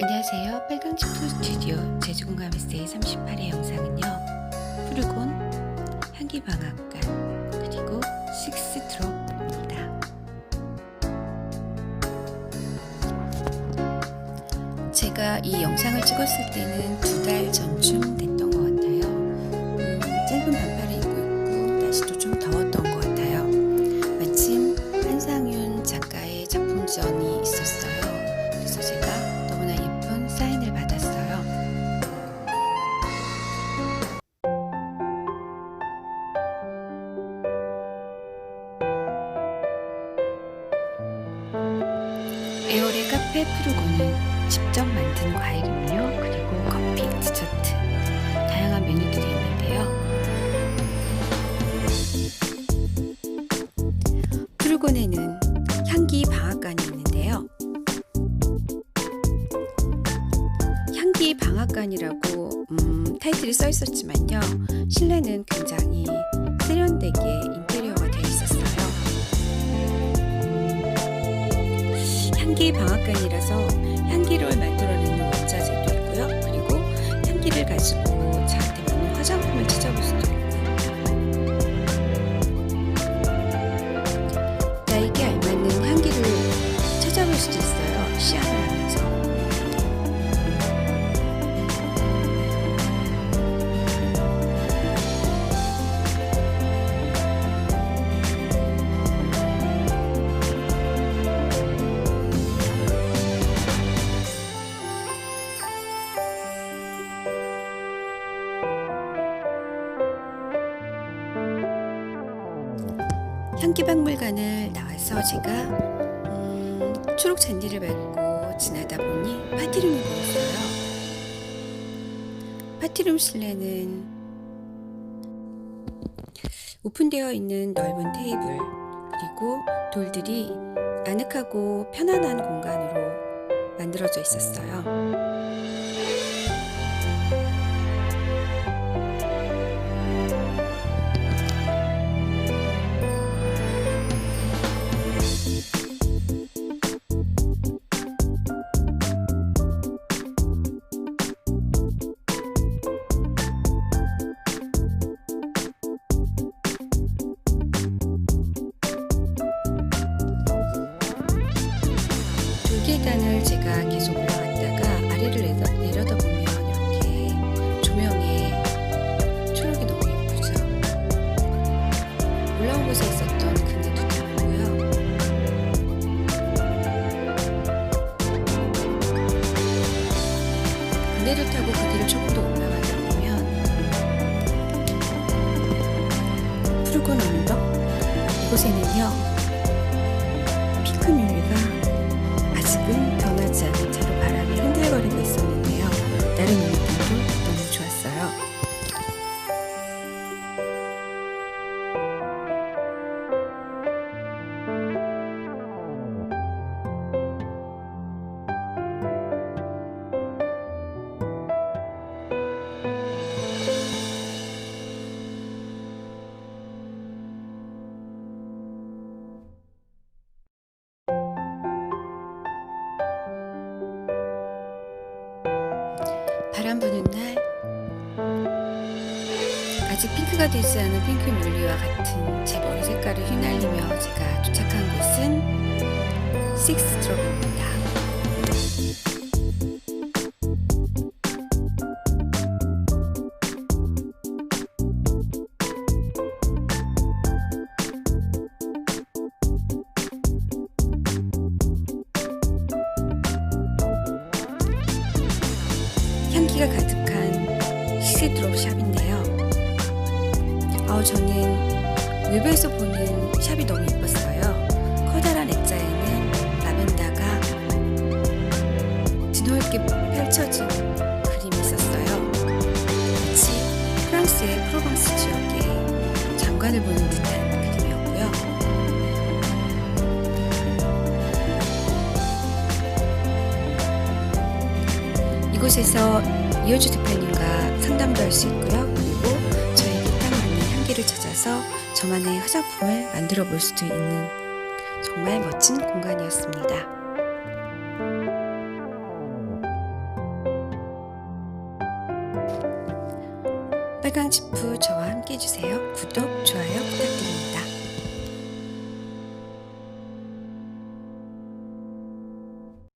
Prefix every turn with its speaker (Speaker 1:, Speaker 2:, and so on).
Speaker 1: 안녕하세요. 빨강치프 스튜디오 제주공감 에세이 38회 영상은요. 푸르곤, 향기방앗간, 그리고 식스드롭입니다. 제가 이 영상을 찍었을 때는 두 달 전쯤 됐 푸르고는 직접 만든 과일 음료 그리고 커피, 디저트 다양한 메뉴들이 있는데요. 푸르곤에는 향기 방앗간이 있는데요. 향기 방앗간이라고 음, 타이틀이 써 있었지만요. 실내는 굉장히 세련되게 향기 방앗간이라서 향기를 만들어내는 원자재도 있고요. 그리고 향기를 가지고 저한테 맞는 화장품을 찾아볼 수도 있고 나에게 알맞는 향기를 찾아볼 수도 있어요. 시향을 하면서. 향기박물관을 나와서 제가 음, 초록 잔디를 밟고 지나다 보니 파티룸이 보였어요. 파티룸 실내는 오픈되어 있는 넓은 테이블 그리고 돌들이 아늑하고 편안한 공간으로 만들어져 있었어요. 제가 계속 올라갔다가 아래를 내려, 내려다 보면 이렇게 조명에 초록이 너무 예쁘죠. 올라온 곳에 있었던 그네도 보고요. 그네를 타고 그 길을 조금 더 올라가다 보면 푸르곤 언덕 이곳에는요 피크뮬리가 아직은 바람 부는 날 아직 핑크가 되지 않은 핑크 뮬리와 같은 제 머리 색깔을 휘날리며 제가 도착한 곳은 식스트롭입니다. 향기가 가득한 시드롭 샵인데요. 어, 저는 외부에서 보는 샵이 너무 예뻤어요. 커다란 액자에는 라벤더가 드넓게 펼쳐진 그림이 있었어요. 마치 프랑스의 프로방스 지역의 장관을 보는 듯한 그림이었고요. 이곳에서 이효주 대표님과 상담도 할 수 있고요. 그리고 저의 향이 향기를 찾아서 저만의 화장품을 만들어 볼 수도 있는 정말 멋진 공간이었습니다. 빨강 지프 저와 함께 해주세요. 구독, 좋아요 부탁드립니다.